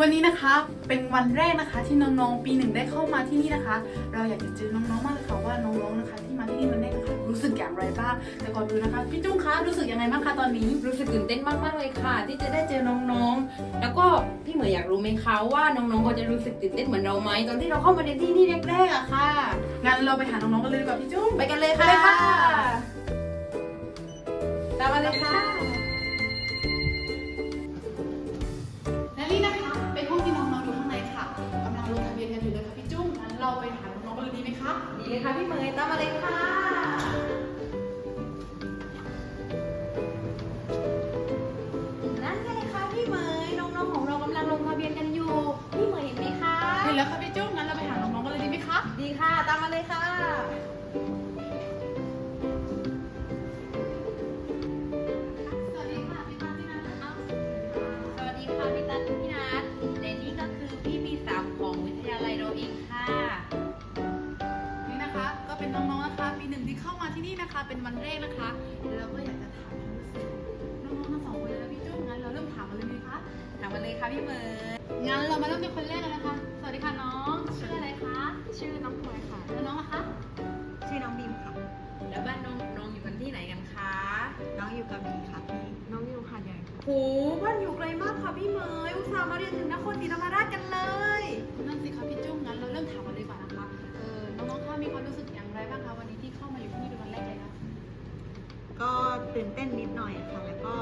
วันนี้นะคะเป็นวันแรกนะคะที่น้องๆปีหนึ่งได้เข้ามาที่นี่นะคะ เราอยากจะเจอน้องๆมากเลยค่ะว่าน้องๆนะคะ ที่มาที่นี่วันแรกนะคะรู้สึกอย่างไรบ้างแต่ก่อนดูนะคะพี่จุ้งคะรู้สึกยังไงบ้างคะตอนนี้ รู้สึกตื่นเต้นมากๆเลยค่ะ ที่จะได้เจอน้องๆ แล้วก็พี่เหมยอยากรู้ไหมคะว่าน้องๆเขาจะรู้สึกตื่นเต้นเหมือนเราไหมตอนที่เราเข้ามาในที่นี่แรกๆอะค่ะงั้นเราไปหาน้องๆกันเลยดีกว่าพี่จุ้งไปกันเลยค่ะไปค่ะตามมาเลยค่ะและ ดีเลยค่ะพี่เหมยตามมาเลยค่ะ เป็นวันแรกนะคะแล้วก็อยากจะถามความรู้สึกน้องๆทั้งสองคนเลยนะพี่จุ้งงั้นเราเริ่มถามกันเลยดีคะถามมาเลยค่ะพี่เหมยงั้นเรามาเริ่มที่คนแรกกันนะคะ สวัสดีค่ะน้องชื่ออะไรคะชื่อน้องพลอยค่ะแล้วน้องนะคะชื่อน้องบีมค่ะ แล้วบ้านน้องน้องอยู่กันที่ไหนกันคะน้องอยู่กระบี่ค่ะพี่น้องอยู่หาดใหญ่ค่ะโหบ้านอยู่ไกลมากค่ะพี่เหมยอุตส่าห์มาเรียนถึงนครศรีธรรมราชกันเลยนั่นสิคะพี่จุ้งงั้นเราเริ่มถามกันเลยดีกว่านะคะเออน้องๆคะมีความรู้สึกอย่างไรบ้างคะวันนี้ ก็ตื่นเต้นนิดหน่อยค่ะ แล้วก็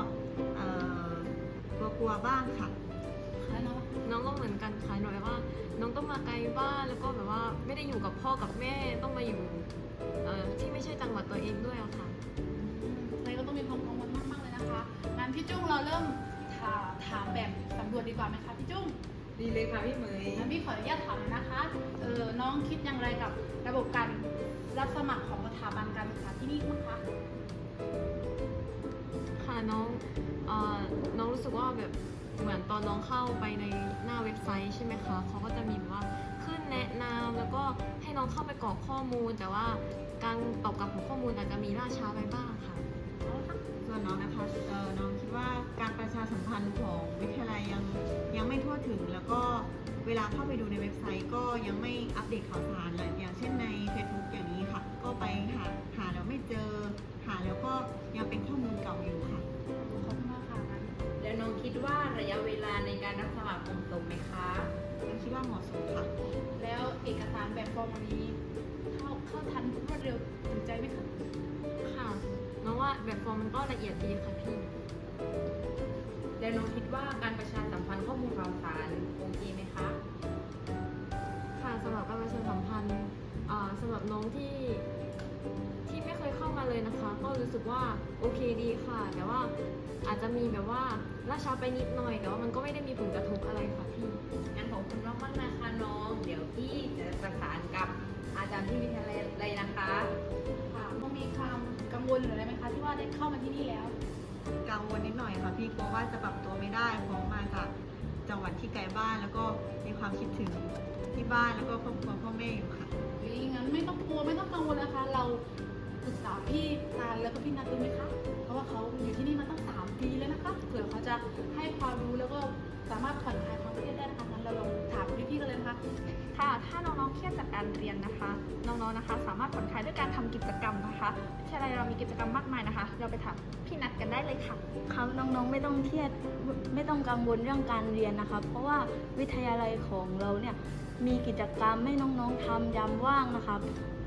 เอ่อกลัวๆบ้างค่ะแล้วน้องล่ะ น้องก็เหมือนกันค่ะหน่อยว่า น้องต้องมาไกลบ้านแล้วก็แบบว่าไม่ได้อยู่กับพ่อกับแม่ต้องมาอยู่เอ่อที่ไม่ใช่จังหวัดตัวเองด้วยอะค่ะอืมเลยก็ต้องมีความกังวลมากๆเลยนะคะงั้นพี่จุ้งเราเริ่มถามถามแบบสำรวจดีกว่าไหมคะพี่จุ้งดีเลยค่ะพี่เหมยงั้นพี่ขออนุญาตถามหน่อยนะคะเออน้องคิดอย่างไรกับระบบการรับสมัครของสถาบันการศึกษาที่นี่บ้างคะ ค่ะน้องเอ่อน้องรู้สึกว่าแบบเหมือนตอนน้องเข้าไปในหน้าเว็บไซต์ใช่ไหมคะเขาก็จะมีแบบว่าขึ้นแนะนำแล้วก็ให้น้องเข้าไปกรอกข้อมูล แต่ว่าการตอบกลับของข้อมูลอาจจะมีล่าช้าไปบ้างค่ะ ส่วนน้องนะคะเอ่อน้องคิดว่าการประชาสัมพันธ์ของวิทยาลัยยังยังไม่ทั่วถึง แล้วก็เวลาเข้าไปดูในเว็บไซต์ก็ยังไม่อัปเดตข่าวสารเลยอย่างเช่นใน Facebook อย่างนี้ค่ะ ระยะเวลาในการรับสมัครเหมาะสมไหมคะยังคิดว่าเหมาะสมค่ะ แล้วเอกสารแบบฟอร์มวันนี้เข้าเข้าทันรวดเร็วถึงใจไหมคะค่ะน้องว่าแบบฟอร์มมันก็ละเอียดดีค่ะพี่ แล้วน้องคิดว่าการประชาสัมพันธ์ข้อมูลข่าวสารโอเคไหมคะ ค่ะสำหรับการประชาสัมพันธ์อ่าสำหรับน้องที่ที่ไม่เคยเข้ามาเลยนะคะ ก็รู้สึกว่าโอเคดีค่ะ แต่ว่า อาจจะมีแบบว่าล่าช้าไปนิดหน่อยแต่ว่ามันก็ไม่ได้มีผลกระทบอะไรค่ะพี่งั้นขอบคุณมากมากๆนะคะน้อง เดี๋ยวพี่จะประสานกับอาจารย์ที่วิทยาลัยนะคะค่ะน้องมีความกังวลหรืออะไรไหมคะที่ว่าได้เข้ามาที่นี่แล้ว กังวลนิดหน่อยค่ะพี่กลัวว่าจะปรับตัวไม่ได้เพราะมาจากจังหวัดที่ไกลบ้านแล้วก็มีความคิดถึงที่บ้านแล้วก็ครอบครัวพ่อแม่อยู่ค่ะเฮ้ยงั้นไม่ต้องกลัวไม่ต้องกังวลนะคะ เราปรึกษาพี่ตาลแล้วก็พี่นัทดูไหมคะเพราะว่าเขาอยู่ที่นี่มาตั้ง สามปีแล้วนะคะเผื่อเขาจะให้ความรู้แล้วก็สามารถผ่อนคลายความเครียดได้นะคะงั้นเราลองถามพี่ๆกันเลยนะคะค่ะ ถ้าน้องๆเครียดจากการเรียนนะคะ น้องๆนะคะ สามารถผ่อนคลายด้วยการทำกิจกรรมนะคะวิทยาลัยเรามีกิจกรรมมากมายนะคะ เราไปถามพี่นัทกันได้เลยค่ะ ครับน้องๆไม่ต้องเครียดไม่ต้องกังวลเรื่องการเรียนนะครับเพราะว่าวิทยาลัยของเราเนี่ยมีกิจกรรมให้น้องๆทำยามว่างนะครับ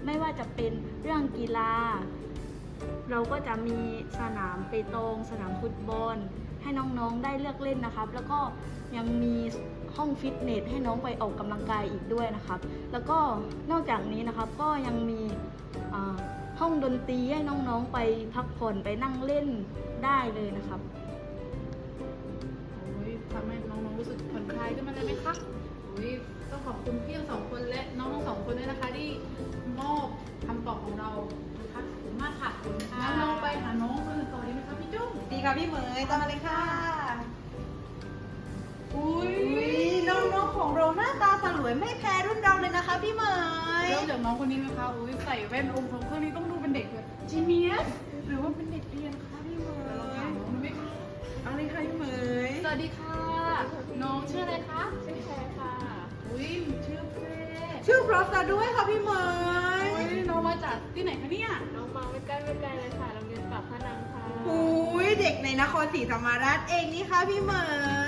ไม่ว่าจะเป็นเรื่องกีฬา เราก็จะมีสนามเปตรง สนามฟุตบอล ให้น้องๆได้เลือกเล่นนะครับ แล้วก็ยังมีห้องฟิตเนสให้น้องไปออกกำลังกายอีกด้วยนะครับ แล้วก็นอกจากนี้นะครับก็ยังมีห้องดนตรีให้น้องๆไปพักผ่อนไปนั่งเล่นได้เลยนะครับโอ้ยทำให้น้องๆรู้สึกผ่อนคลายขึ้นมาเลยไหมคะโอ้ยต้องขอบคุณพี่ทั้งสองคนและน้องทั้งสองคนด้วยนะคะที่มอบคำตอบของเรา ค่ะพี่เหมยตามมาเลยค่ะ อุ้ยน้องๆของเราหน้าตาสลวยไม่แพ้รุ่นเราเลยนะคะพี่เหมยเริ่มจากน้องคนนี้นะคะ อุ้ยใส่แว่นองค์ทรงเครื่องนี้ต้องดูเป็นเด็กเลยจีเนียสหรือว่าเป็นเด็กเรียนคะพี่เมย์เราถามน้องดูไหมคะเอาเลยค่ะพี่เหมยสวัสดีค่ะ น้องชื่ออะไรคะชื่อแพรค่ะ อุ้ยชื่อเพรชื่อเพราะซะด้วยค่ะพี่เหมยอุ้ยน้องมาจากที่ไหนคะเนี่ย น้องมาไม่ใกล้ไม่ไกลเลยค่ะ นังค่ะหูยเด็กในนครศรีธรรมราชเองนี่ค่ะพี่เหมย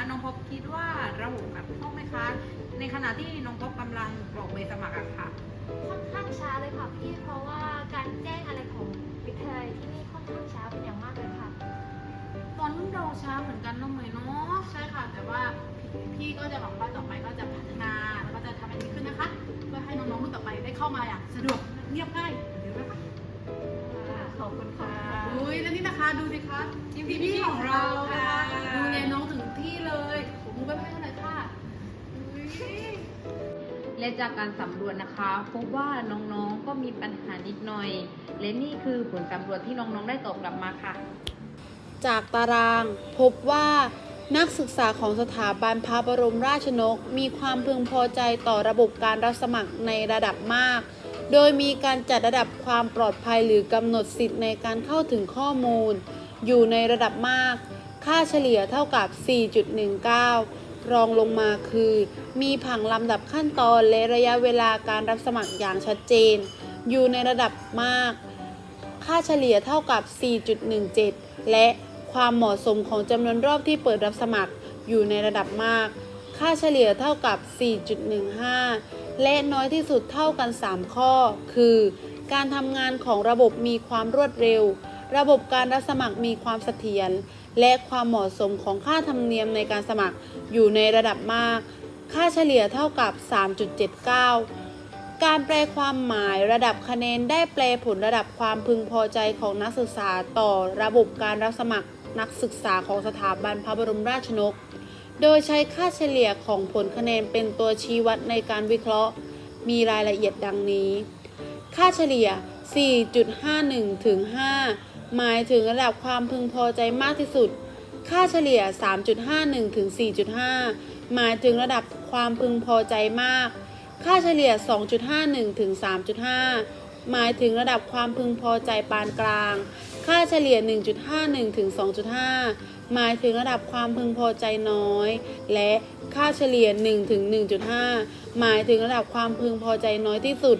นะคะน้องป๊อปคิดว่าระบบแบบคล่องไหมคะ ในขณะที่น้องป๊อปกำลังกรอกใบสมัครอะค่ะ ค่อนข้างช้าเลยค่ะพี่ เพราะว่าการแจ้งอะไรของวิทยาลัยที่นี่ค่อนข้างช้าเป็นอย่างมากเลยค่ะ ตอนรุ่นเราช้าเหมือนกันน้องเหมยเนาะใช่ค่ะ แต่ว่าพี่ก็จะหวังว่าต่อไปก็จะพัฒนาแล้วก็จะทำให้ดีขึ้นนะคะ เพื่อให้น้องๆรุ่นต่อไปได้เข้ามาอย่างสะดวกเรียบง่ายเดี๋ยวนะคะ ขอบคุณค่ะอุ้ยแล้วนี่นะคะดูสิคะพี่ๆของเราค่ะดูแลน้องถึงที่เลยผมมือไปให้หน่อยค่ะอุ้ยและจากการสำรวจนะคะ พบว่าน้องๆก็มีปัญหานิดหน่อย และนี่คือผลสำรวจที่น้องๆได้ตอบกลับมาค่ะ จากตารางพบว่านักศึกษาของสถาบันพระบรมราชนก มีความพึงพอใจต่อระบบการรับสมัครในระดับมาก โดยมีการจัดระดับความปลอดภัยหรือกำหนดสิทธิ์ในการเข้าถึงข้อมูล อยู่ในระดับมาก ค่าเฉลี่ยเท่ากับ 4.19 รองลงมาคือ มีผังลำดับขั้นตอนและระยะเวลาการรับสมัครอย่างชัดเจน อยู่ในระดับมาก ค่าเฉลี่ยเท่ากับ 4.17 และความเหมาะสมของจำนวนรอบที่เปิดรับสมัครอยู่ในระดับมาก ค่าเฉลี่ยเท่ากับ 4.15 และน้อยที่สุดเท่ากัน 3 ข้อ คือ การทำงานของระบบมีความรวดเร็ว ระบบการรับสมัครมีความเสถียร และความเหมาะสมของค่าธรรมเนียมในการสมัครอยู่ในระดับมาก ค่าเฉลี่ยเท่ากับ 3.79 การแปลความหมายระดับคะแนนได้แปลผลระดับความพึงพอใจของนักศึกษาต่อระบบการรับสมัครนักศึกษาของสถาบันพระบรมราชนก โดยใช้ค่าเฉลี่ยของผลคะแนนเป็นตัวชี้วัดในการวิเคราะห์ มีรายละเอียดดังนี้ ค่าเฉลี่ย 4.51 ถึง 5 หมายถึงระดับความพึงพอใจมากที่สุด ค่าเฉลี่ย 3.51 ถึง 4.5 หมายถึงระดับความพึงพอใจมาก ค่าเฉลี่ย 2.51 ถึง 3.5 หมายถึงระดับความพึงพอใจปานกลาง ค่าเฉลี่ย 1.51 ถึง 2.5 หมายถึงระดับความพึงพอใจน้อย และค่าเฉลี่ย 1 ถึง 1.5 หมายถึงระดับความพึงพอใจน้อยที่สุด